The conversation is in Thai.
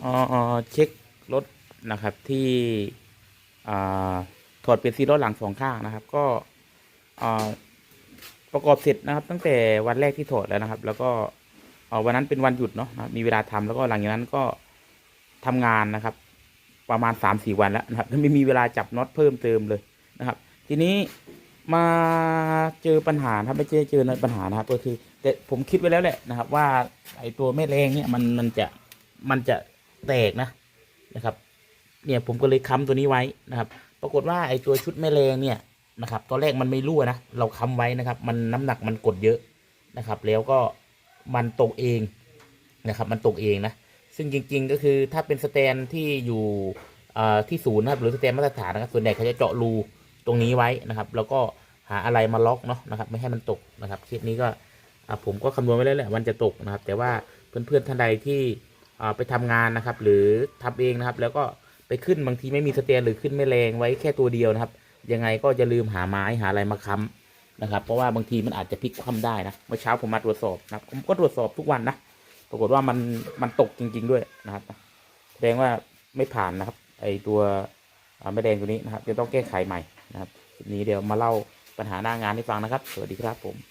เอ่อเช็ครถนะครับที่ถอดเปลี่ยนซีรถหลังสองข้างนะครับ ก็ประกอบเสร็จนะครับ ตั้งแต่วันแรกที่ถอดแล้วนะครับ แล้วก็วันนั้นเป็นวันหยุดเนาะมีเวลาทำแล้วก็หลังจากนั้นก็ทำงานนะครับ ประมาณสามสี่วันแล้วนะครับไม่มีเวลาจับน็อตเพิ่มเติมเลยนะครับ ทีนี้มาเจอปัญหาครับไม่เจอเจอในปัญหานะครับ ก็คือ แต่ผมคิดไว้แล้วแหละนะครับ ว่าไอตัวแม่แรงเนี่ยมันมันจะมันจะ แตกนะนะครับ เนี่ยผมก็เลยค้ำตัวนี้ไว้นะครับ ปรากฏว่าไอ้ตัวชุดแม่แรงเนี่ยนะครับตอนแรกมันไม่รั่วนะเราค้ำไว้นะครับ มันน้ำหนักมันกดเยอะนะครับ แล้วก็มันตกเองนะครับ มันตกเองนะซึ่งจริง ๆ ก็คือถ้าเป็นสแตนที่อยู่อ่อที่ศูนย์นะครับหรือสแตนมาตรฐานนะครับส่วนใหญ่เขาจะเจาะรูตรงนี้ไว้นะครับ แล้วก็หาอะไรมาล็อกเนาะนะครับ ไม่ให้มันตกนะครับเคสนี้ก็อ่าผมก็คำนวณไว้แล้วแหละมันจะตกนะครับ แต่ว่าเพื่อนๆท่านใดที่ ไปทำงานนะครับ หรือทำเองนะครับ แล้วก็ไปขึ้นบางทีไม่มีสแตนหรือขึ้นไม่แรงไว้แค่ตัวเดียวนะครับ ยังไงก็จะลืมหาไม้หาอะไรมาค้ำนะครับ เพราะว่าบางทีมันอาจจะพลิกคว่ำได้นะ เมื่อเช้าผมมาตรวจสอบนะครับ ผมก็ตรวจสอบทุกวันนะ ปรากฏว่ามันมันตกจริง ๆ ด้วยนะครับ แสดงว่าไม่ผ่านนะครับ ไอตัวอ่าแม่แดงตัวนี้นะครับจะต้องแก้ไขใหม่นะครับนี้เดี๋ยวมาเล่าปัญหาหน้างานให้ฟังนะครับ สวัสดีครับผม